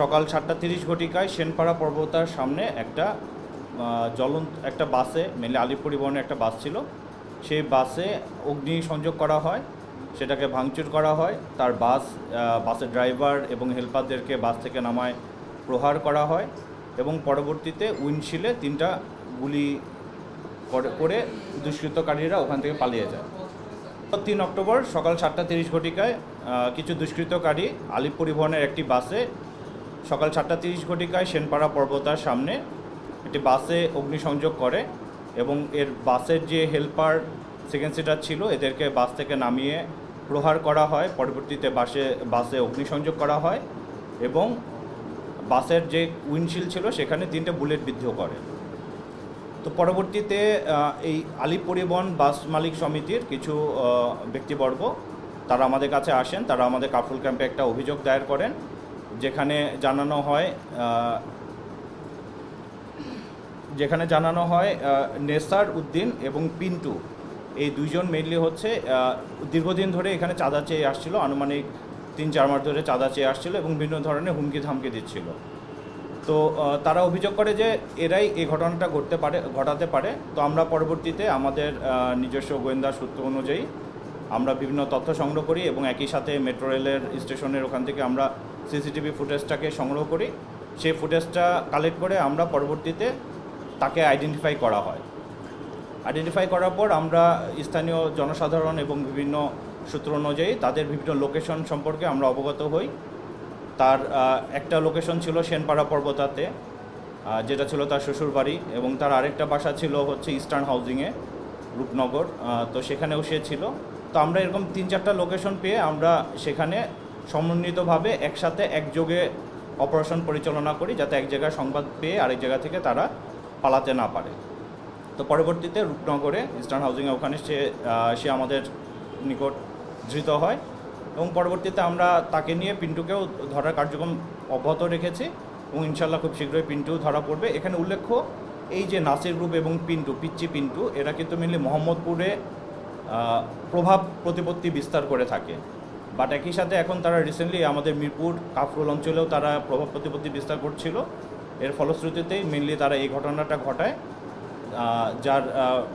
সকাল সাতটা তিরিশ ঘটিকায় সেনপাড়া পর্বতার সামনে একটা জ্বলন্ত একটা বাসে মেনলি আলিপ পরিবহনের একটা বাস ছিল, সেই বাসে অগ্নি সংযোগ করা হয়, সেটাকে ভাঙচুর করা হয়, তার বাস বাসের ড্রাইভার এবং হেল্পারদেরকে বাস থেকে নামায়, প্রহার করা হয় এবং পরবর্তীতে উইন্ডশিলে তিনটা গুলি করে দুষ্কৃতকারীরা ওখান থেকে পালিয়ে যায়। তিন অক্টোবর সকাল সাতটা তিরিশ ঘটিকায় কিছু দুষ্কৃতকারী আলিপ পরিবহনের একটি বাসে সকাল সাতটা তিরিশ ঘটিকায় সেনপাড়া পর্বতার সামনে একটি বাসে অগ্নিসংযোগ করে এবং এর বাসের যে হেল্পার সেকেন্ড সিটার ছিল, এদেরকে বাস থেকে নামিয়ে প্রহার করা হয়। পরবর্তীতে বাসে বাসে অগ্নিসংযোগ করা হয় এবং বাসের যে উইন্ডশিল্ড ছিল, সেখানে তিনটে বুলেট বিদ্ধ করে। তো পরবর্তীতে এই আলিপ পরিবহন বাস মালিক সমিতির কিছু ব্যক্তিবর্গ, তারা আমাদের কাছে আসেন। তারা আমাদের কাফুল ক্যাম্পে একটা অভিযোগ দায়ের করেন। যেখানে জানানো হয় যেখানে জানানো হয় নেসার উদ্দিন এবং পিন্টু। এই দুইজন মেনলি হচ্ছে দীর্ঘদিন ধরে এখানে চাঁদা চেয়ে আসছিল, আনুমানিক তিন চার মাস ধরে চাঁদা চেয়ে আসছিল এবং বিভিন্ন ধরনের হুমকি ধামকি দিচ্ছিল। তো তারা অভিযোগ করে যে এরাই এই ঘটনাটা ঘটতে পারে, ঘটাতে পারে। তো আমরা পরবর্তীতে আমাদের নিজস্ব গোয়েন্দা সূত্র অনুযায়ী আমরা বিভিন্ন তথ্য সংগ্রহ করি এবং একই সাথে মেট্রো রেলের স্টেশনের ওখান থেকে আমরা সিসিটিভি ফুটেজটাকে সংগ্রহ করি। সেই ফুটেজটা কালেক্ট করে আমরা পরবর্তীতে তাকে আইডেন্টিফাই করা হয়। আইডেন্টিফাই করার পর আমরা স্থানীয় জনসাধারণ এবং বিভিন্ন সূত্র অনুযায়ী তাদের বিভিন্ন লোকেশন সম্পর্কে আমরা অবগত হই। তার একটা লোকেশন ছিল সেনপাড়া পর্বতাতে যেটা ছিল তার শ্বশুর বাড়ি এবং তার আরেকটা বাসা ছিল হচ্ছে ইস্টার্ন হাউজিংয়ে, রূপনগর তো সেখানেও সে ছিল। তো আমরা এরকম তিন চারটা লোকেশন পেয়ে আমরা সেখানে সমন্বিতভাবে একসাথে একযোগে অপারেশন পরিচালনা করি যাতে এক জায়গায় সংবাদ পেয়ে আরেক জায়গা থেকে তারা পালাতে না পারে। তো পরবর্তীতে রূপনগরে ইস্টার্ন হাউজিংয়ে ওখানে সে সে আমাদের নিকট ধৃত হয় এবং পরবর্তীতে আমরা তাকে নিয়ে পিন্টুকেও ধরার কার্যক্রম অব্যাহত রেখেছি এবং ইনশাল্লাহ খুব শীঘ্রই পিন্টু ধরা পড়বে। এখানে উল্লেখ্য, এই যে নাসির গ্রুপ এবং পিন্টু, পিচ্চি পিন্টু, এরা কিন্তু মেনলি মোহাম্মদপুরে প্রভাব প্রতিপত্তি বিস্তার করে থাকে। বাট একই সাথে এখন তারা রিসেন্টলি আমাদের মিরপুর কাফরুল অঞ্চলেও তারা প্রভাব প্রতিপত্তি বিস্তার করছিল। এর ফলশ্রুতিতেই মেনলি তারা এই ঘটনাটা ঘটায় যার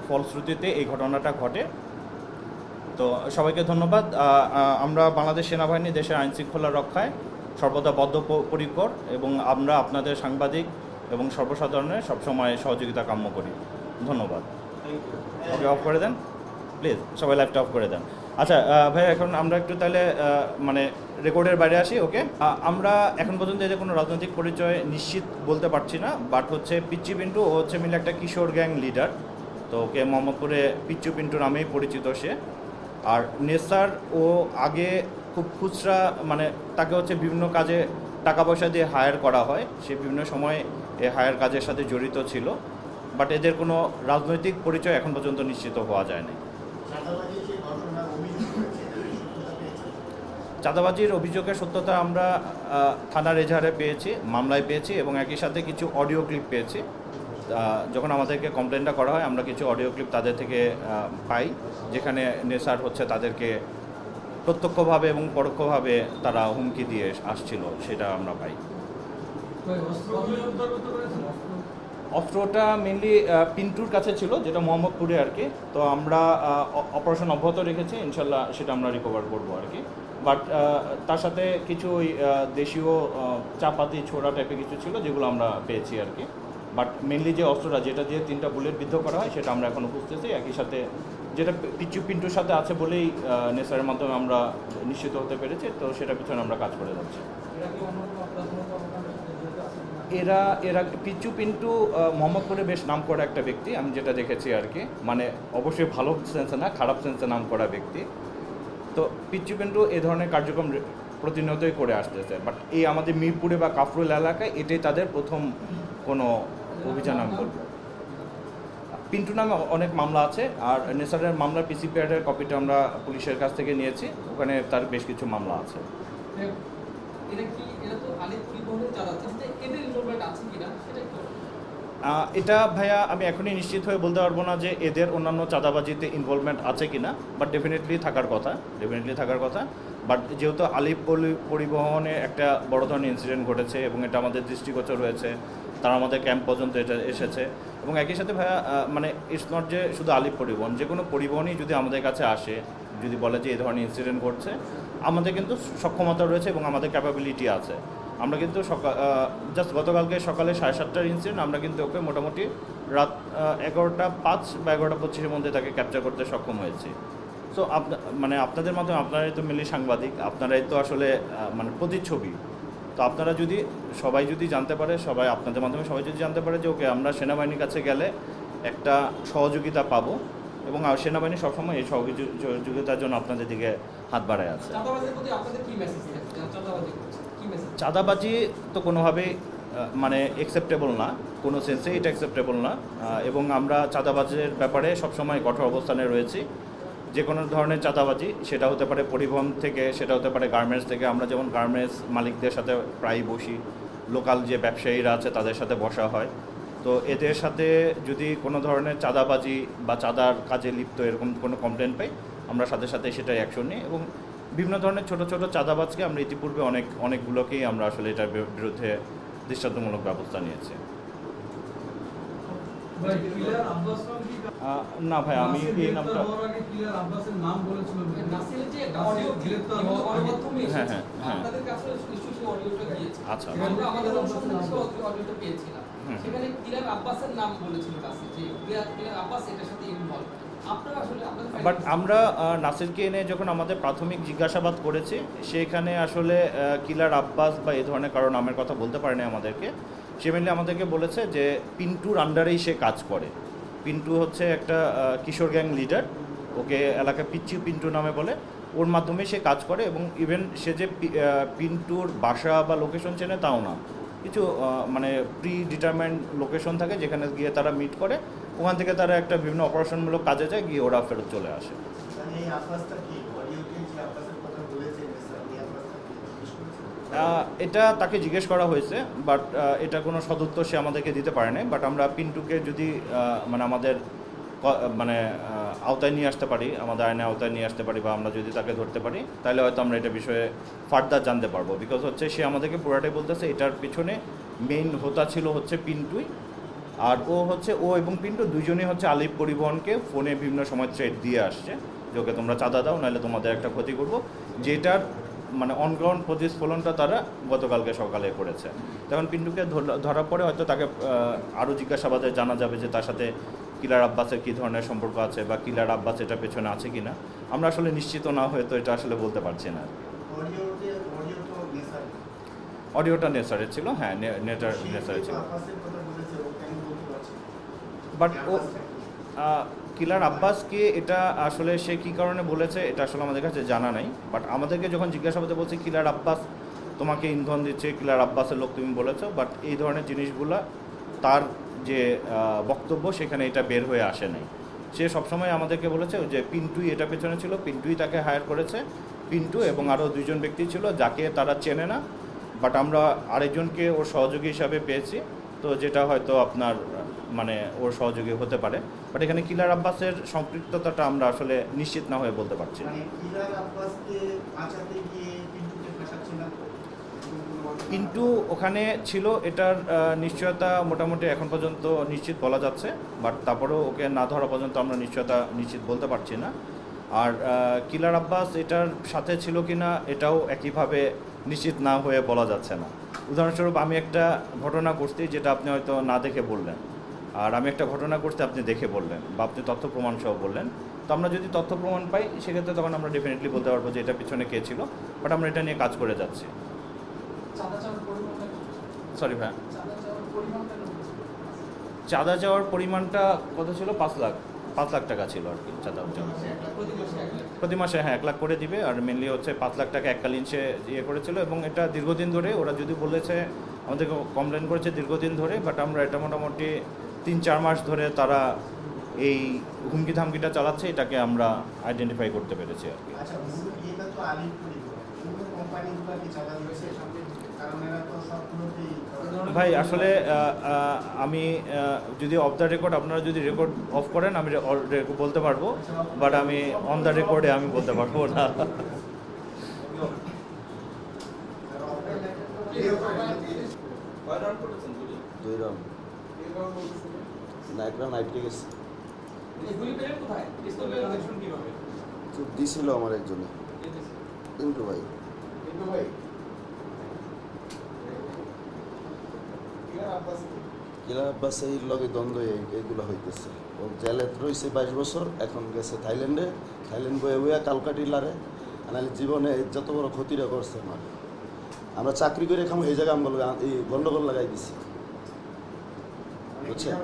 ফলশ্রুতিতে এই ঘটনাটা ঘটে। তো সবাইকে ধন্যবাদ। আমরা বাংলাদেশ সেনাবাহিনী দেশের আইন শৃঙ্খলা রক্ষায় সর্বদা বদ্ধপরিকর এবং আমরা আপনাদের সাংবাদিক এবং সর্বসাধারণের সবসময় সহযোগিতা কাম্য করি। ধন্যবাদ। ওকে অফ করে দেন? প্লিজ সবাই লাইভটা অফ করে দেন। আচ্ছা ভাই এখন আমরা একটু তাহলে মানে রেকর্ডের বাইরে আসি ওকে আমরা এখন পর্যন্ত এদের কোনো রাজনৈতিক পরিচয় নিশ্চিত বলতে পারছি না বাট হচ্ছে পিচ্চি পিন্টু, ও হচ্ছে মিলে একটা কিশোর গ্যাং লিডার তো ওকে মোহাম্মদপুরে পিচ্চু পিন্টু নামেই পরিচিত সে। আর নেসার, ও আগে খুব খুচরা মানে তাকে হচ্ছে বিভিন্ন কাজে টাকা পয়সা দিয়ে হায়ার করা হয়। সে বিভিন্ন সময় এই হায়ার কাজের সাথে জড়িত ছিল বাট এদের কোনো রাজনৈতিক পরিচয় এখন পর্যন্ত নিশ্চিত হওয়া যায় না চাঁদাবাজির যে ঘটনা অভিযোগ হয়েছে এটার সত্যতা পেয়েছেন চাঁদাবাজির অভিযোগের সত্যতা আমরা থানার এজাহারে পেয়েছি মামলায় পেয়েছি এবং একই সাথে কিছু অডিও ক্লিপ পেয়েছি। যখন আমাদেরকে কমপ্লেনটা করা হয় আমরা কিছু অডিও ক্লিপ তাদের থেকে পাই যেখানে নেশার হচ্ছে তাদেরকে প্রত্যক্ষভাবে এবং পরোক্ষভাবে তারা হুমকি দিয়ে আসছিল সেটা আমরা পাই। অস্ত্রটা মেনলি পিন্টুর কাছে ছিল যেটা মোহাম্মদপুরে আর কি। তো আমরা অপারেশন অব্যাহত রেখেছি ইনশাল্লাহ সেটা আমরা রিকভার করব আর কি। বাট তার সাথে কিছু ওই দেশীয় চাপাতি, ছোড়া টাইপের কিছু ছিল যেগুলো আমরা পেয়েছি আর কি। বাট মেনলি যে অস্ত্রটা, যেটা দিয়ে তিনটা বুলেট বিদ্ধ করা হয়, সেটা আমরা এখনও খুঁজতেছি। একই সাথে যেটা পিচু পিন্টুর সাথে আছে বলেই নেসারের মাধ্যমে আমরা নিশ্চিত হতে পেরেছি, তো সেটার পিছনে আমরা কাজ করে যাচ্ছি। এরা এরা পিচ্চু পিন্টু মোহাম্মদপুরে বেশ নাম করা একটা ব্যক্তি, আমি যেটা দেখেছি আর কি। মানে অবশ্যই ভালো সেন্সে না, খারাপ সেন্সে নাম করা ব্যক্তি। তো পিচ্চু পিন্টু এই ধরনের কার্যক্রম প্রতিনিয়তই করে আসতেছে। বাট এই আমাদের মিরপুরে বা কাফরুল এলাকায় এটাই তাদের প্রথম কোনো অভিযান আমি বলব। পিন্টু নামে অনেক মামলা আছে, আর নেসারের মামলার পিসিপিআরের কপিটা আমরা পুলিশের কাছ থেকে নিয়েছি। ওখানে তার বেশ কিছু মামলা আছে। কি তো আলিপ পরিবহনে চালাচ্ছে এদের ইনভলভমেন্ট আছে কিনা, সেটা এটা ভাইয়া আমি এখনই নিশ্চিত হয়ে বলতে পারব না যে এদের অন্যান্য চাঁদাবাজিতে ইনভলভমেন্ট আছে কিনা বাট ডেফিনেটলি থাকার কথা ডেফিনেটলি থাকার কথা। বাট যেহেতু পলি- পরিবহনে একটা বড় ধরনের ইনসিডেন্ট ঘটেছে এবং এটা আমাদের দৃষ্টিগোচর হয়েছে, তারা আমাদের ক্যাম্প পর্যন্ত এটা এসেছে। এবং একই সাথে ভাইয়া মানে ইটস নট যে শুধু আলিপ পরিবহন, যে কোনো পরিবহনই যদি আমাদের কাছে আসে, যদি বলে যে এই ধরনের ইনসিডেন্ট ঘটছে, আমাদের কিন্তু সক্ষমতা রয়েছে এবং আমাদের ক্যাপাবিলিটি আছে। আমরা কিন্তু সকাল জাস্ট গতকালকে সকালে সাড়ে সাতটার ইনসিডেন্ট আমরা কিন্তু ওকে মোটামুটি রাত এগারোটা পাঁচ বা এগারোটা পঁচিশের মধ্যে তাকে ক্যাপচার করতে সক্ষম হয়েছি। সো আপনা মানে আপনাদের মাধ্যমে আপনারাই তো মিলি সাংবাদিক, আপনারাই তো আসলে মানে প্রতিচ্ছবি। তো আপনারা যদি, সবাই যদি জানতে পারে, সবাই আপনাদের মাধ্যমে সবাই যদি জানতে পারে যে, ওকে আমরা সেনাবাহিনীর কাছে গেলে একটা সহযোগিতা পাবো এবং সেনাবাহিনী সবসময় এই সহযোগিতার জন্য আপনাদের দিকে হাত বাড়ায় আছে। চাঁদাবাজি তো কোনোভাবেই মানে অ্যাকসেপ্টেবল না, কোনো সেন্সে এটা অ্যাকসেপ্টেবল না এবং আমরা চাঁদাবাজের ব্যাপারে সবসময় কঠোর অবস্থানে রয়েছি। যে কোনো ধরনের চাঁদাবাজি, সেটা হতে পারে পরিবহন থেকে, সেটা হতে পারে গার্মেন্টস থেকে। আমরা যেমন গার্মেন্টস মালিকদের সাথে প্রায় বসি, লোকাল যে ব্যবসায়ীরা আছে তাদের সাথে বসা হয়। তো এদের সাথে যদি কোনো ধরনের চাঁদাবাজি বা চাঁদার কাজে লিপ্ত এরকম কোনো কমপ্লেন পাই, আমরা সাথে সাথে সেটা অ্যাকশন নিই এবং বিভিন্ন ধরনের ছোট ছোট চাঁদাবাজকে আমরা ইতিপূর্বে অনেক অনেকগুলোকেই আমরা আসলে এটার বিরুদ্ধে দৃষ্টান্তমূলক ব্যবস্থা নিয়েছি। না ভাই আমি এই নামটা হ্যাঁ, হ্যাঁ, হ্যাঁ। কাছে গিয়েছে আচ্ছা। আমরা আমাদের অনুসন্ধানে সেই অডিওটা পেয়েছিলাম। হুম। সেখানে কিলার আব্বাসের নাম বলেছিল নাসির যে কিলার কিলার আব্বাস এটার সাথে ইনভলভ বাট আমরা নাসিরকে এনে যখন আমাদের প্রাথমিক জিজ্ঞাসাবাদ করেছি, সেখানে আসলে কিলার আব্বাস বা এই ধরনের কারও নামের কথা বলতে পারেনি আমাদেরকে। সে মেনলি আমাদেরকে বলেছে যে, পিন্টুর আন্ডারেই সে কাজ করে। পিন্টু হচ্ছে একটা কিশোর গ্যাং লিডার ওকে এলাকায় পিচ্চি পিন্টু নামে বলে। ওর মাধ্যমে সে কাজ করে এবং ইভেন সে যে পিন্টুর বাসা বা লোকেশন চেনে তাও না। কিছু মানে প্রি ডিটারমাইন্ড লোকেশন থাকে যেখানে গিয়ে তারা মিট করে। ওখান থেকে তারা একটা বিভিন্ন অপারেশনমূলক কাজে যায় গিয়ে ওরা ফেরত চলে আসে। এটা তাকে জিজ্ঞেস করা হয়েছে বাট এটা কোনো সদুত্তর সে আমাদেরকে দিতে পারে নাই বাট আমরা পিন্টুকে যদি মানে আমাদের মানে আওতায় নিয়ে আসতে পারি আমাদের আইনে আওতায় নিয়ে আসতে পারি বা আমরা যদি তাকে ধরতে পারি তাহলে হয়তো আমরা এটা বিষয়ে ফার্দার জানতে পারব। বিকজ হচ্ছে সে আমাদেরকে পুরাটাই বলতেছে এটার পিছনে মেইন হোতা ছিল হচ্ছে পিন্টুই আর ও হচ্ছে ও এবং পিন্টু দুজনেই হচ্ছে আলিপ পরিবহনকে ফোনে বিভিন্ন সময় থ্রেড দিয়ে আসছে। যে ওকে তোমরা চাঁদা দাও নাহলে তোমাদের একটা ক্ষতি করব। যেটার মানে অনগ্রাউন্ড প্রতিস্ফলনটা তারা গতকালকে সকালে করেছে। তখন পিন্টুকে ধরার পরে হয়তো তাকে আরও জিজ্ঞাসাবাদে জানা যাবে যে তার সাথে কিলার আব্বাসের কী ধরনের সম্পর্ক আছে বা কিলার আব্বাস এটা পেছনে আছে কি না আমরা আসলে নিশ্চিত না হয়ে তো এটা আসলে বলতে পারছি না। অডিওটা নেসারের ছিল হ্যাঁ নেটার নেসারের ছিল আব্বাসের কথা বলেছে ও কেন বলতে পারছে না? বাট ও কিলার আব্বাসকে এটা আসলে সে কী কারণে বলেছে, এটা আসলে আমাদের কাছে জানা নাই। বাট আমাদেরকে যখন জিজ্ঞাসাবাদে বলছে, কিলার আব্বাস তোমাকে ইন্ধন দিচ্ছে, কিলার আব্বাসের লোক তুমি বলেছ? বাট এই ধরনের জিনিসগুলা তার যে বক্তব্য সেখানে এটা বের হয়ে আসে নাই। সে সবসময় আমাদেরকে বলেছে যে পিন্টুই এটা পেছনে ছিল, পিন্টুই তাকে হায়ার করেছে। পিন্টু এবং আরও দুইজন ব্যক্তি ছিল যাকে তারা চেনে না। বাট আমরা আরেকজনকে ওর সহযোগী হিসাবে পেয়েছি। তো যেটা হয়তো আপনার মানে ওর সহযোগী হতে পারে। বাট এখানে কিলার আব্বাসের সম্পৃক্ততাটা আমরা আসলে নিশ্চিত না হয়ে বলতে পারছি মানে? কিন্তু ওখানে ছিল এটার নিশ্চয়তা মোটামুটি এখন পর্যন্ত নিশ্চিত বলা যাচ্ছে। বাট তারপরেও ওকে না ধরা পর্যন্ত আমরা নিশ্চয়তা নিশ্চিত বলতে পারছি না। আর কিলার আব্বাস এটার সাথে ছিল কি না এটাও একইভাবে নিশ্চিত না হয়ে বলা যাচ্ছে না। উদাহরণস্বরূপ আমি একটা ঘটনা করছি যেটা আপনি হয়তো না দেখে বললেন। আর আমি একটা ঘটনা করতে আপনি দেখে বললেন বা আপনি তথ্য প্রমাণ সহ বললেন। তো আমরা যদি তথ্য প্রমাণ পাই সেক্ষেত্রে তখন আমরা ডেফিনেটলি বলতে পারব যে এটা পিছনে কে ছিল বাট আমরা এটা নিয়ে কাজ করে যাচ্ছি। সরি ভাই চাঁদা চাওয়ার পরিমাণটা যাওয়ার পরিমাণটা কত ছিল? পাঁচ লাখ পাঁচ লাখ টাকা ছিল আর কি চাঁদা চাওয়া মাসে প্রতি মাসে হ্যাঁ এক লাখ করে দিবে আর মেনলি হচ্ছে পাঁচ লাখ টাকা এককালীন সে ইয়ে করেছিল এবং এটা দীর্ঘদিন ধরে ওরা যদি বলেছে আমাদেরকে কমপ্লেন করেছে দীর্ঘদিন ধরে বাট আমরা এটা মোটামুটি তিন চার মাস ধরে তারা এই হুমকি ধামকিটা চালাচ্ছে এটাকে আমরা আইডেন্টিফাই করতে পেরেছি আর কি। ভাই আসলে আমি যদি অফ দ্য রেকর্ড আপনারা যদি রেকর্ড অফ করেন আমি বলতে পারব। বাট আমি অন দ্য রেকর্ডে আমি বলতে পারব না। দুই রাউন্ড। না এক রাউন্ড আইটকে গেছে দিছিল আমার একজনে। কিন্তু ভাই। কিন্তু ভাই। ক্লিয়ার আব্বাস এই লগে দ্বন্দ্ব এইগুলো হইতেছে। ও জেলে রয়েছে বাইশ বছর এখন গেছে থাইল্যান্ডে। থাইল্যান্ড বয়ে বইয়া কালকাটি লারে। নাহলে জীবনে যত বড় ক্ষতিটা করছে আমার। আমরা চাকরি করে খামো এই জায়গায় আমরা এই গন্ডগোল লাগাই দিছি। বুঝছেন?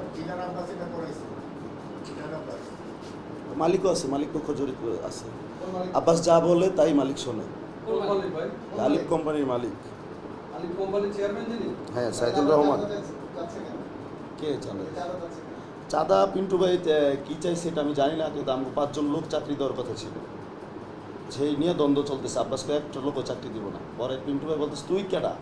মালিকও আছে মালিক পক্ষ জড়িত আছে। আব্বাস যা বলে তাই মালিক শোনে। কোন আলিফ কোম্পানির মালিক। হ্যাঁ সাইদুল রহমান। কে জানে? চাঁদা চাঁদা পিন্টু ভাই কি চাই সেটা আমি জানি না কিন্তু আমাকে পাঁচজন লোক চাকরি দেওয়ার কথা ছিল। সেই নিয়ে দ্বন্দ্ব চলতেছে আব্বাসকে একটা লোকও চাকরি দিব না। পরে পিন্টু ভাই বলতেছে তুই কেডা?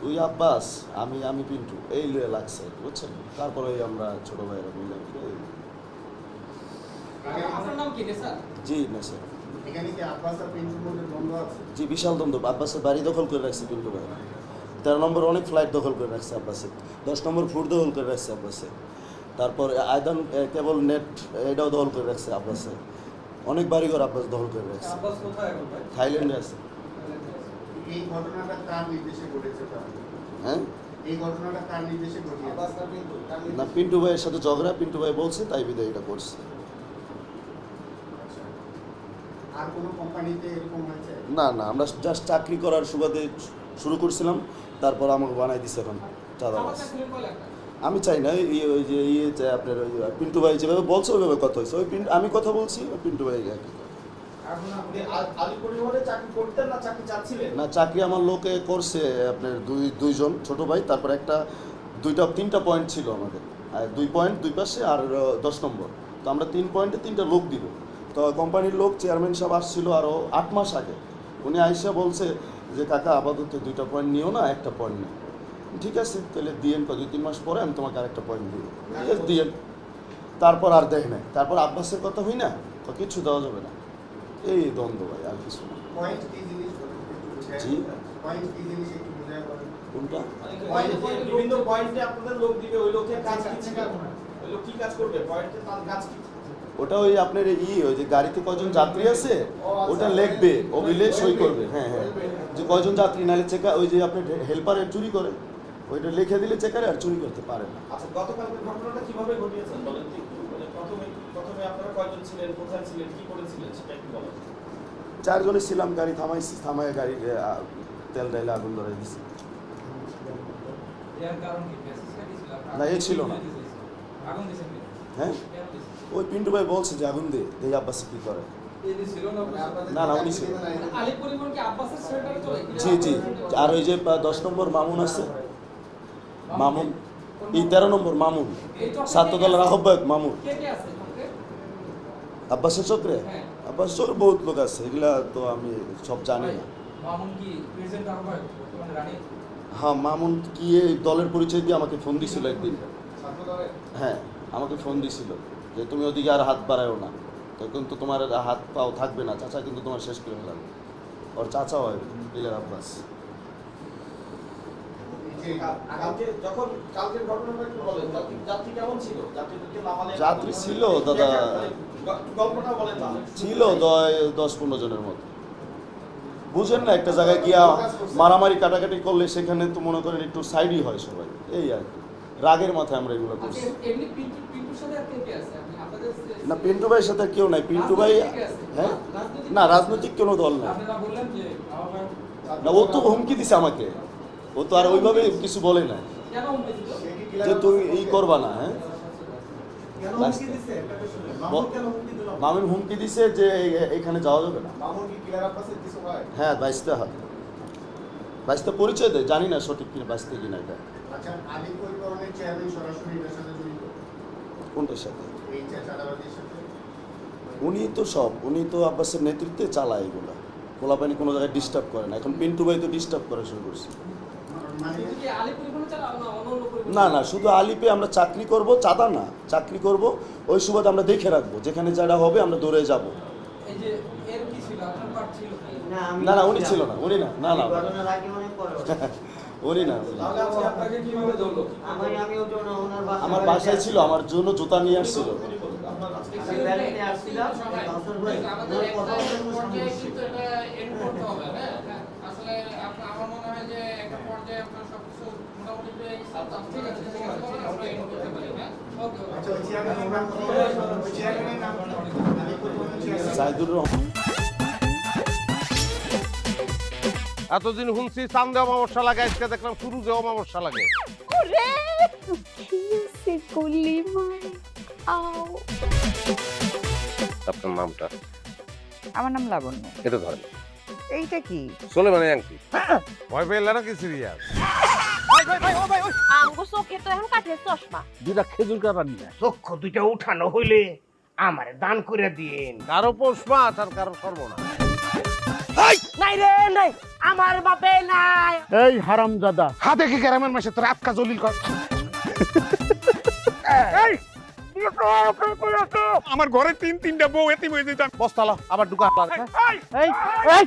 তুই আব্বাস আমি আমি পিন্টু এই লয়ে লাগছে বুঝছেন? তারপরে ওই আমরা ছোট ভাইয়েরা মিলে এই- আপনার নাম কি জি না স্যার এখানে কি আব্বাস আর পিন্টুর মধ্যে দ্বন্দ্ব আছে? জি বিশাল দ্বন্দ্ব। আব্বাসের বাড়ি দখল করে রাখছে পিন্টু ভাই। তেরো নম্বর অনেক ফ্লাইট দখল করে রাখছে আব্বাসে দশ নম্বর ফুট দখল করে রাখছে আব্বাসে তারপর আয়দান কেবল নেট এটাও দখল করে রাখছে আব্বাসে অনেক বাড়িঘর আব্বাস দখল করে রাখছে। থাইল্যান্ডে আছে। এই ঘটনাটা কার নির্দেশে ঘটেছে হ্যাঁ? এই ঘটনাটা কার নির্দেশে ঘটিয়েছে? না পিন্টু? ভাইয়ের সাথে ঝগড়া পিন্টু ভাই বলছে তাই বিদায় এটা করছে। আচ্ছা। আর কোনো কোম্পানিতে এরকম হয়েছে? না না আমরা জাস্ট চাকরি করার সুবাদে শুরু করছিলাম তারপর আমাকে বানাই দিছে এখন আমার চাঁদাবাস আমি চাই না এই ওই যে ইয়ে আপনার ওই পিন্টু ভাই যেভাবে বলছে ওইভাবে কথা হয়েছে। ওই পিন্টু আমি কথা বলছি ওই পিন্টু ভাই একই না? চাকরি না আমার লোকে করছে, আপনার দুই, দুইজন ছোট ভাই, তারপর একটা দুইটা, তিনটা পয়েন্ট ছিল আমাদের। দুই পয়েন্ট দুই পাশে আর দশ নম্বর। তো আমরা তিন পয়েন্টে তিনটা লোক দিব। তো কোম্পানির লোক চেয়ারম্যান সাহেব আসছিল আরও আট মাস আগে। উনি আইসা বলছে যে, কাকা, আপাতত দুইটা পয়েন্ট নিও না, একটা পয়েন্ট নিও। ঠিক আছে, তাহলে দিয়েন দুই, তিন মাস পরে আমি তোমাকে আরেকটা পয়েন্ট দিব। দিয়েন। তারপর আর দেখ নাই। তারপর আব্বাসের কথা হই না? তো কিছু দেওয়া যাবে না। এই দ্বন্দ্ব ভাই আর কিছু না। পয়েন্ট জি। কোনটা? বিভিন্ন আপনাদের লোক দিবে ওই লোকের কাজ কি ওই লোক কি কাজ করবে? পয়েন্টে তার কাজ কি? ওটা ওই আপনার ই ওই যে গাড়িতে কজন যাত্রী আছে ওটা লিখবে ও বিলে সই করবে হ্যাঁ হ্যাঁ। যে কজন যাত্রী নাহলে চেকা ওই যে আপনি হেল্পারে চুরি করে ওইটা লিখে দিলে চেকারে আর চুরি করতে পারে না। আচ্ছা গতকালকের ঘটনাটা কীভাবে ঘটিয়েছেন বলেন তো মানে প্রথমে প্রথমে আপনারা কয়জন ছিলেন কোথায় ছিলেন কি করেছিলেন সেটা একটু বলেন। চারজনে ছিলাম গাড়ি থামাইছি থামায় গাড়ি তেল ডাইলে আগুন ধরাই দিছি। এর কারণ কি? মেসেজ কাটিছিল না, এ ছিল না। হ্যাঁ? ওই পিন্টু ভাই বলছে যে আগুন দে দেখি আব্বাসে কি করে? না আপনার? না, না, উনি ছিল। আলী পরিবহন কি আব্বাসের সেন্টারে চলে জি জি। আর ওই যে দশ নম্বর মামুন আছে? মামুন এই তেরো নম্বর মামুন। এই চক্রে ছাত্রদলের আহ্বায়ক মামুন। কে কে আছে? চক্রে? আব্বাসের চক্রে হ্যাঁ। আব্বাস চক্রে বহুত লোক আছে এগুলা তো আমি সব জানি না হ্যাঁ মামুন কি এই দলের পরিচয় দিয়ে আমাকে ফোন দিছিল একদিন হ্যাঁ আমাকে ফোন দিছিল যে তুমি ওদিকে আর হাত বাড়ায়ও না তখন তো তোমার আর হাত পাও থাকবে না চাচা কিন্তু তোমার শেষ করে ফেলাবে ওর চাচা হয় পিলার আব্বাস যাত্রী ছিল, দাদা। ছিল দয় দশ পনেরো জনের মতো। বুঝেন না একটা জায়গায় গিয়া মারামারি কাটাকাটি করলে সেখানে তো মনে করেন একটু সাইডই হয় সবাই। এই আর কি। রাগের মাথায় আমরা এগুলো আচ্ছা, করছি। এমনি পিন্টু পিন্টুর সাথে আর কে কে আছে? আপনি আপনাদের না পিন্টু ভাইয়ের সাথে কেউ নাই। পিন্টু ভাই হ্যাঁ? না রাজনৈতিক কোনো দল না আপনারা বললেন যে আহ্বায়ক না ও তো হুমকি দিছে আমাকে। ও তো আর ওইভাবে কিছু বলে না যে তুই এই করবা না হ্যাঁ কেন হুমকি দিছে? একটা তো শুনেন। মামুন হুমকি মামিন হুমকি দিছে যে এখানে যাওয়া যাবে না। মামুন কি ক্লিয়ার আব্বাসের কিছু হয়? হ্যাঁ বাইসতে হয়। বাইসতে পরিচয় দেয় জানি না সঠিক কিনা বাইসতে কিনা এটা। আচ্ছা? কোনটার সাথে? উনি তো সব উনি তো আব্বাসের নেতৃত্বে চালায় এগুলো। কোলাপানি কোনো জায়গায় ডিস্টার্ব করে না। এখন পিন্টু ভাই তো ডিস্টার্ব করা শুরু করছে। না না শুধু আলিপে আমরা চাকরি করব চাঁদা না চাকরি করব ওই সুবাদে আমরা দেখে রাখব যেখানে যারা হবে আমরা দৌড়ে যাব। না না উনি ছিল না উনি না না না। উনি আমার বাসায় ছিল আমার জন্য জুতা নিয়ে আসছিল আপনার আজকে আমি ব্যালেন্সে আসছিলাম দর্শন ভাই আমাদের ওর একটা কথা বলে কোনো পর্যায়ে সমস্যা কিন্তু এটা এন্ড করতে হবে হ্যাঁ আসলে আপনার আমার মনে হয় যে একটা পর্যায়ে আপনার সবকিছু মোটামুটি পেয়ে গেছে। ঠিক আছে ঠিক আছে আমরা end করতে পারি হ্যাঁ ওকে আচ্ছা ওই চেয়ারম্যানের নাম কি? ওই চেয়ারম্যানের নাম কি? আলিপুর বন্ধু চেয়ারম্যান সাইদুর রহমান এতদিন শুনছি চান্দে অমাবস্যা লাগে আজকে দেখলাম শুরু যে অমাবস্যা লাগে। আপনার নামটা? আমার নাম লাবণ্য। এটা ধরেন। এইটা কি? চলে মানে আংটি ভয় পেলে নাকি সিরিয়াস? আঙ্গো চোখে তো এখন কাঠের চশমা। দুটা খেজুর কাটা নিয়ে চক্ষু দুইটা উঠানো হইলে আমারে দান করে দিন কারও পৌষ মাস আর কারও সর্বনা নাই রে নাই। আমার বাপে নাই। এই হারামজাদা হাতে কি গ্রামের মাসে তোর আটকা জলিল কর। আমার ঘরে তিন তিনটা বউ এতিম হয়ে যেতাম। বস্তালা আবার ঢুকা। এই। এই।